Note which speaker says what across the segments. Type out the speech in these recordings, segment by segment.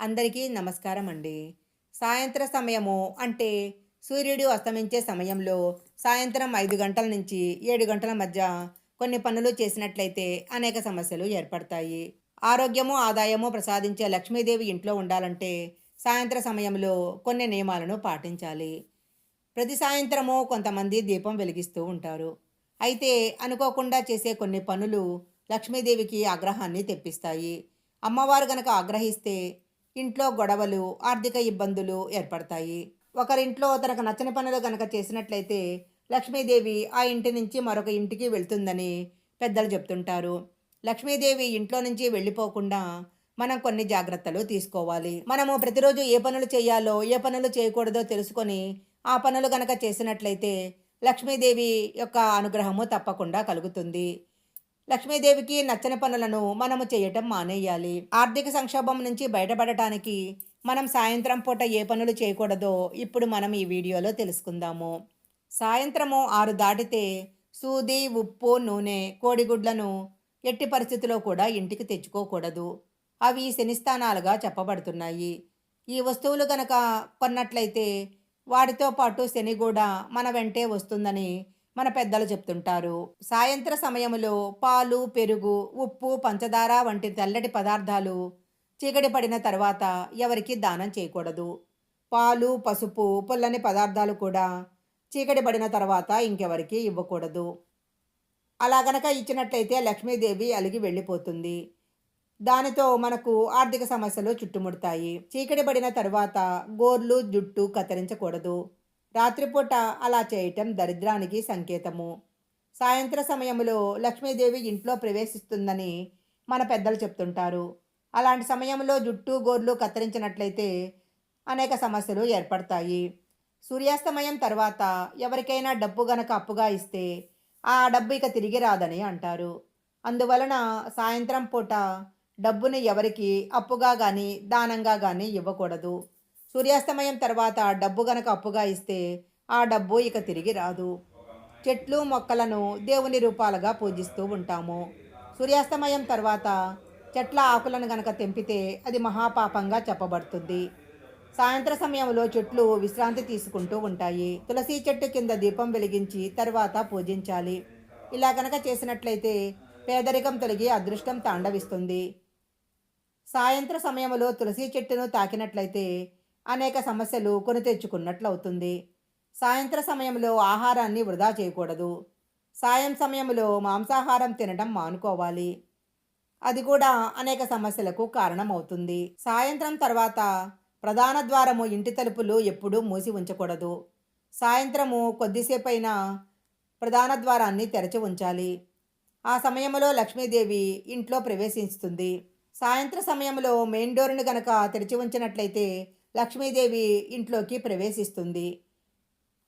Speaker 1: అందరికీ నమస్కారం అండి సాయంత్ర సమయము అంటే సూర్యుడు అస్తమించే సమయంలో సాయంత్రం ఐదు గంటల నుంచి ఏడు గంటల మధ్య కొన్ని పనులు చేసినట్లయితే అనేక సమస్యలు ఏర్పడతాయి. ఆరోగ్యము ఆదాయము ప్రసాదించే లక్ష్మీదేవి ఇంట్లో ఉండాలంటే సాయంత్ర సమయంలో కొన్ని నియమాలను పాటించాలి. ప్రతి సాయంత్రము కొంతమంది దీపం వెలిగిస్తూ ఉంటారు. అయితే అనుకోకుండా చేసే కొన్ని పనులు లక్ష్మీదేవికి ఆగ్రహాన్ని తెప్పిస్తాయి. అమ్మవారు గనక ఆగ్రహిస్తే ఇంట్లో గొడవలు ఆర్థిక ఇబ్బందులు ఏర్పడతాయి. ఒకరింట్లో తనకు నచ్చని పనులు గనక చేసినట్లయితే లక్ష్మీదేవి ఆ ఇంటి నుంచి మరొక ఇంటికి వెళ్తుందని పెద్దలు చెప్తుంటారు. లక్ష్మీదేవి ఇంట్లో నుంచి వెళ్ళిపోకుండా మనం కొన్ని జాగ్రత్తలు తీసుకోవాలి. మనము ప్రతిరోజు ఏ పనులు చేయాలో ఏ పనులు చేయకూడదో తెలుసుకొని ఆ పనులు గనక చేసినట్లయితే లక్ష్మీదేవి యొక్క అనుగ్రహము తప్పకుండా కలుగుతుంది. లక్ష్మీదేవికి నచ్చని పనులను మనము చేయటం మానేయాలి. ఆర్థిక సంక్షోభం నుంచి బయటపడటానికి మనం సాయంత్రం పూట ఏ పనులు చేయకూడదో ఇప్పుడు మనం ఈ వీడియోలో తెలుసుకుందాము. సాయంత్రము ఆరు దాటితే సూది ఉప్పు నూనె కోడిగుడ్లను ఎట్టి పరిస్థితిలో కూడా ఇంటికి తెచ్చుకోకూడదు. అవి శనిస్థానాలుగా చెప్పబడుతున్నాయి. ఈ వస్తువులు గనక కొన్నట్లయితే వాటితో పాటు శని కూడా మన వెంటే వస్తుందని మన పెద్దలు చెప్తుంటారు. సాయంత్ర సమయంలో పాలు పెరుగు ఉప్పు పంచదార వంటి తెల్లటి పదార్థాలు చీకటి పడిన తర్వాత ఎవరికి దానం చేయకూడదు. పాలు పసుపు పుల్లని పదార్థాలు కూడా చీకటి పడిన తర్వాత ఇంకెవరికి ఇవ్వకూడదు. అలా గనక ఇచ్చినట్లయితే లక్ష్మీదేవి అలిగి వెళ్ళిపోతుంది. దానితో మనకు ఆర్థిక సమస్యలు చుట్టుముడతాయి. చీకటి పడిన తర్వాత గోర్లు జుట్టు కత్తిరించకూడదు. రాత్రిపూట అలా చేయటం దరిద్రానికి సంకేతము. సాయంత్ర సమయంలో లక్ష్మీదేవి ఇంట్లో ప్రవేశిస్తుందని మన పెద్దలు చెప్తుంటారు. అలాంటి సమయంలో జుట్టు గోర్లు కత్తిరించినట్లయితే అనేక సమస్యలు ఏర్పడతాయి. సూర్యాస్తమయం తర్వాత ఎవరికైనా డబ్బు గనక అప్పుగా ఇస్తే ఆ డబ్బు ఇక తిరిగి రాదని అంటారు. అందువలన సాయంత్రం పూట డబ్బుని ఎవరికి అప్పుగా కానీ దానంగా కానీ ఇవ్వకూడదు. సూర్యాస్తమయం తర్వాత డబ్బు గనక అప్పుగా ఇస్తే ఆ డబ్బు ఇక తిరిగి రాదు. చెట్లు మొక్కలను దేవుని రూపాలుగా పూజిస్తూ ఉంటాము. సూర్యాస్తమయం తర్వాత చెట్ల ఆకులను గనక తెంపితే అది మహాపాపంగా చెప్పబడుతుంది. సాయంత్ర సమయంలో చెట్లు విశ్రాంతి తీసుకుంటూ ఉంటాయి. తులసి చెట్టు కింద దీపం వెలిగించి తర్వాత పూజించాలి. ఇలా గనక చేసినట్లయితే పేదరికం తొలగి అదృష్టం తాండవిస్తుంది. సాయంత్ర సమయంలో తులసి చెట్టును తాకినట్లయితే అనేక సమస్యలు కొని తెచ్చుకున్నట్లు అవుతుంది సాయంత్ర సమయంలో ఆహారాన్ని వృధా చేయకూడదు. సాయం సమయంలో మాంసాహారం తినడం మానుకోవాలి. అది కూడా అనేక సమస్యలకు కారణమవుతుంది. సాయంత్రం తర్వాత ప్రధాన ద్వారము ఇంటి తలుపులు ఎప్పుడూ మూసి ఉంచకూడదు. సాయంత్రము కొద్దిసేపైనా ప్రధాన ద్వారాన్ని తెరచి ఉంచాలి. ఆ సమయంలో లక్ష్మీదేవి ఇంట్లో ప్రవేశిస్తుంది. సాయంత్ర సమయంలో మెయిన్ డోర్ను గనక తెరిచి ఉంచినట్లయితే లక్ష్మీదేవి ఇంట్లోకి ప్రవేశిస్తుంది.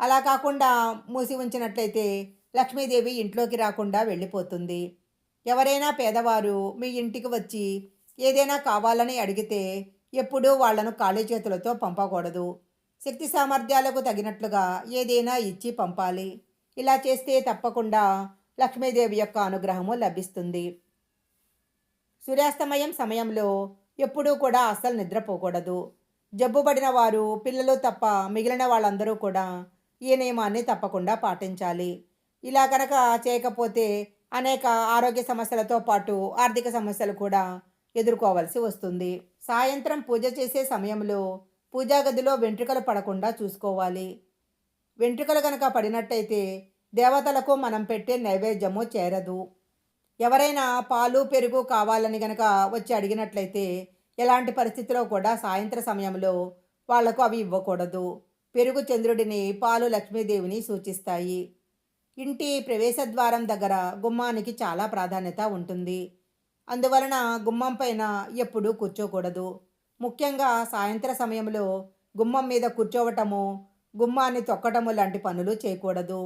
Speaker 1: అలా కాకుండా మూసి ఉంచినట్లయితే లక్ష్మీదేవి ఇంట్లోకి రాకుండా వెళ్ళిపోతుంది. ఎవరైనా పేదవారు మీ ఇంటికి వచ్చి ఏదైనా కావాలని అడిగితే ఎప్పుడూ వాళ్ళను ఖాళీ చేతులతో పంపకూడదు. శక్తి సామర్థ్యాలకు తగినట్లుగా ఏదైనా ఇచ్చి పంపాలి. ఇలా చేస్తే తప్పకుండా లక్ష్మీదేవి యొక్క అనుగ్రహము లభిస్తుంది. సూర్యాస్తమయం సమయంలో ఎప్పుడూ కూడా అస్సలు నిద్రపోకూడదు. జబ్బుపడిన వారు పిల్లలు తప్ప మిగిలిన వాళ్ళందరూ కూడా ఈ నియమాన్ని తప్పకుండా పాటించాలి. ఇలా కనుక చేయకపోతే అనేక ఆరోగ్య సమస్యలతో పాటు ఆర్థిక సమస్యలు కూడా ఎదుర్కోవాల్సి వస్తుంది. సాయంత్రం పూజ చేసే సమయంలో పూజా గదిలో వెంట్రుకలు పడకుండా చూసుకోవాలి. వెంట్రుకలు కనుక పడినట్టయితే దేవతలకు మనం పెట్టే నైవేద్యము చేరదు. ఎవరైనా పాలు పెరుగు కావాలని గనక వచ్చి అడిగినట్లయితే ఎలాంటి పరిస్థితిలో కూడా సాయంత్ర సమయంలో వాళ్ళకు అవి ఇవ్వకూడదు. పెరుగు చంద్రుడిని పాలు లక్ష్మీదేవిని సూచిస్తాయి. ఇంటి ప్రవేశద్వారం దగ్గర గుమ్మానికి చాలా ప్రాధాన్యత ఉంటుంది. అందువలన గుమ్మం పైన ఎప్పుడూ కూర్చోకూడదు. ముఖ్యంగా సాయంత్ర సమయంలో గుమ్మం మీద కూర్చోవటము గుమ్మాన్ని తొక్కటము లాంటి పనులు చేయకూడదు.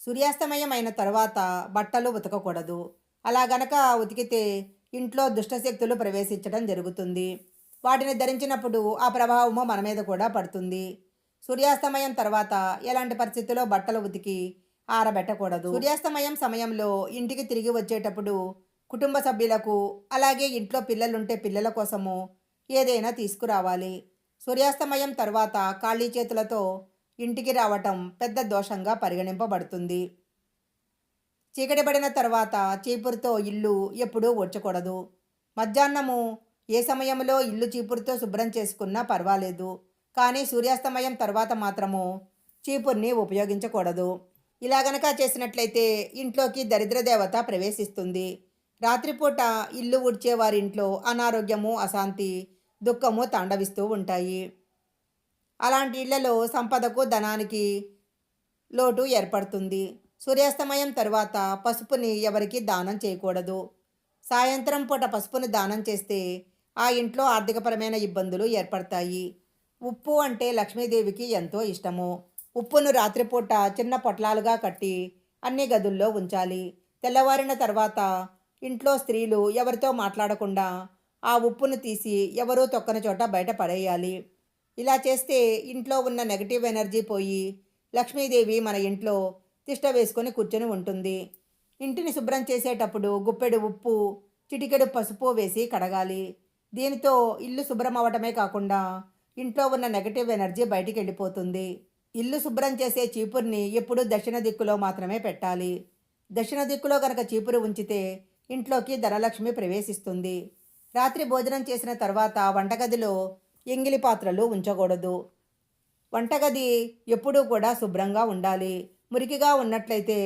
Speaker 1: సూర్యాస్తమయం అయిన తర్వాత బట్టలు ఉతకకూడదు. అలా గనక ఉతికితే ఇంట్లో దుష్టశక్తులు ప్రవేశించడం జరుగుతుంది. వాటిని ధరించినప్పుడు ఆ ప్రభావము మన మీద కూడా పడుతుంది. సూర్యాస్తమయం తర్వాత ఎలాంటి పరిస్థితుల్లో బట్టలు ఉతికి ఆరబెట్టకూడదు? సూర్యాస్తమయం సమయంలో ఇంటికి తిరిగి వచ్చేటప్పుడు కుటుంబ సభ్యులకు అలాగే ఇంట్లో పిల్లలుంటే పిల్లల కోసము ఏదైనా తీసుకురావాలి. సూర్యాస్తమయం తర్వాత ఖాళీ చేతులతో ఇంటికి రావటం పెద్ద దోషంగా పరిగణింపబడుతుంది. చీకటిపడిన తర్వాత చీపురుతో ఇల్లు ఎప్పుడూ ఊడ్చకూడదు మధ్యాహ్నము ఏ సమయంలో ఇల్లు చీపురుతో శుభ్రం చేసుకున్నా పర్వాలేదు. కానీ సూర్యాస్తమయం తర్వాత మాత్రము చీపుర్ని ఉపయోగించకూడదు. ఇలా గనక చేసినట్లయితే ఇంట్లోకి దరిద్ర దేవత ప్రవేశిస్తుంది. రాత్రిపూట ఇల్లు ఊడ్చే వారింట్లో అనారోగ్యము అశాంతి దుఃఖము తాండవిస్తూ ఉంటాయి. అలాంటి ఇళ్ళలో సంపదకు ధనానికి లోటు ఏర్పడుతుంది. సూర్యాస్తమయం తర్వాత పసుపుని ఎవరికి దానం చేయకూడదు. సాయంత్రం పూట పసుపుని దానం చేస్తే ఆ ఇంట్లో ఆర్థికపరమైన ఇబ్బందులు ఏర్పడతాయి. ఉప్పు అంటే లక్ష్మీదేవికి ఎంతో ఇష్టము. ఉప్పును రాత్రిపూట చిన్న పొట్లాలుగా కట్టి అన్ని గదుల్లో ఉంచాలి. తెల్లవారిన తర్వాత ఇంట్లో స్త్రీలు ఎవరితో మాట్లాడకుండా ఆ ఉప్పును తీసి ఎవరూ తొక్కని చోట బయట పడేయాలి. ఇలా చేస్తే ఇంట్లో ఉన్న నెగటివ్ ఎనర్జీ పోయి లక్ష్మీదేవి మన ఇంట్లో తిష్ట వేసుకొని కూర్చొని ఉంటుంది. ఇంటిని శుభ్రం చేసేటప్పుడు గుప్పెడు ఉప్పు చిటికెడు పసుపు వేసి కడగాలి. దీనితో ఇల్లు శుభ్రం అవటమే కాకుండా ఇంట్లో ఉన్న నెగటివ్ ఎనర్జీ బయటికి వెళ్ళిపోతుంది. ఇల్లు శుభ్రం చేసే చీపుర్ని ఎప్పుడూ దక్షిణ దిక్కులో మాత్రమే పెట్టాలి. దక్షిణ దిక్కులో గనక చీపురు ఉంచితే ఇంట్లోకి ధనలక్ష్మి ప్రవేశిస్తుంది. రాత్రి భోజనం చేసిన తర్వాత వంటగదిలో ఎంగిలి పాత్రలు ఉంచకూడదు. వంటగది ఎప్పుడూ కూడా శుభ్రంగా ఉండాలి. మురికిగా ఉన్నట్లయితే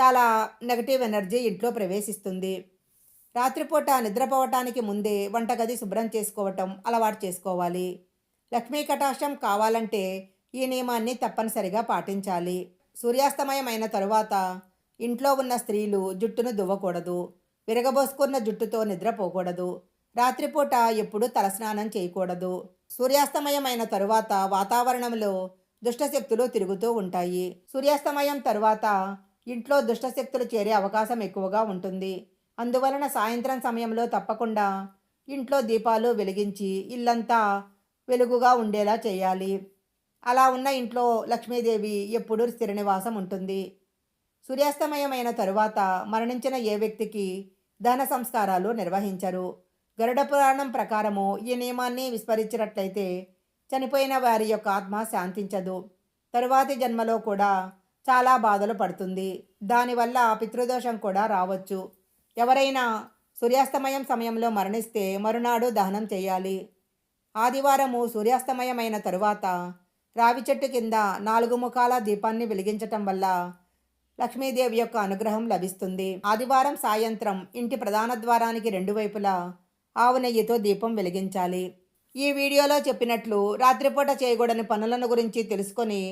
Speaker 1: చాలా నెగటివ్ ఎనర్జీ ఇంట్లో ప్రవేశిస్తుంది. రాత్రిపూట నిద్రపోవటానికి ముందే వంటగది శుభ్రం చేసుకోవటం అలవాటు చేసుకోవాలి. లక్ష్మీ కటాక్షం కావాలంటే ఈ నియమాన్ని తప్పనిసరిగా పాటించాలి. సూర్యాస్తమయం అయిన తరువాత ఇంట్లో ఉన్న స్త్రీలు జుట్టును దువ్వకూడదు. విరగబోసుకున్న జుట్టుతో నిద్రపోకూడదు. రాత్రిపూట ఎప్పుడూ తలస్నానం చేయకూడదు. సూర్యాస్తమయం అయిన తరువాత వాతావరణంలో దుష్టశక్తులు తిరుగుతూ ఉంటాయి. సూర్యాస్తమయం తరువాత ఇంట్లో దుష్టశక్తులు చేరే అవకాశం ఎక్కువగా ఉంటుంది. అందువలన సాయంత్రం సమయంలో తప్పకుండా ఇంట్లో దీపాలు వెలిగించి ఇల్లంతా వెలుగుగా ఉండేలా చేయాలి. అలా ఉన్న ఇంట్లో లక్ష్మీదేవి ఎప్పుడూ స్థిర నివాసం ఉంటుంది. సూర్యాస్తమయమైన తరువాత మరణించిన ఏ వ్యక్తికి దహన సంస్కారాలు నిర్వహించరు. గరుడ పురాణం ప్రకారము ఈ నియమాన్ని విస్మరించినట్లయితే చనిపోయిన వారి యొక్క ఆత్మ శాంతించదు. తరువాతి జన్మలో కూడా చాలా బాధలు పడుతుంది. దానివల్ల పితృదోషం కూడా రావచ్చు. ఎవరైనా సూర్యాస్తమయం సమయంలో మరణిస్తే మరునాడు దహనం చేయాలి. ఆదివారము సూర్యాస్తమయమైన తరువాత రావి చెట్టు కింద నాలుగు ముఖాల దీపాన్ని వెలిగించటం వల్ల లక్ష్మీదేవి యొక్క అనుగ్రహం లభిస్తుంది. ఆదివారం సాయంత్రం ఇంటి ప్రధాన ద్వారానికి రెండు వైపులా ఆవు నెయ్యితో దీపం వెలిగించాలి. ఈ వీడియోలో చెప్పినట్లు రాత్రిపూట చేయకూడని పనులను గురించి తెలుసుకొని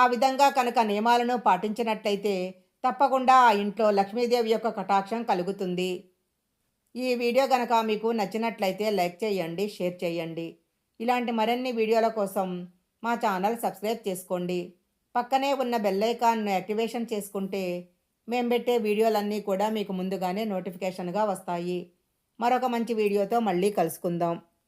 Speaker 1: ఆ విధంగా కనుక నియమాలను పాటించినట్టయితే తప్పకుండా ఆ ఇంట్లో లక్ష్మీదేవి యొక్క కటాక్షం కలుగుతుంది. ఈ వీడియో కనుక మీకు నచ్చినట్లయితే లైక్ చేయండి షేర్ చేయండి. ఇలాంటి మరిన్ని వీడియోల కోసం మా ఛానల్ సబ్స్క్రైబ్ చేసుకోండి. పక్కనే ఉన్న బెల్లైకాన్ను యాక్టివేషన్ చేసుకుంటే మేము పెట్టే వీడియోలన్నీ కూడా మీకు ముందుగానే నోటిఫికేషన్గా వస్తాయి. మరొక మంచి వీడియోతో మళ్ళీ కలుసుకుందాం.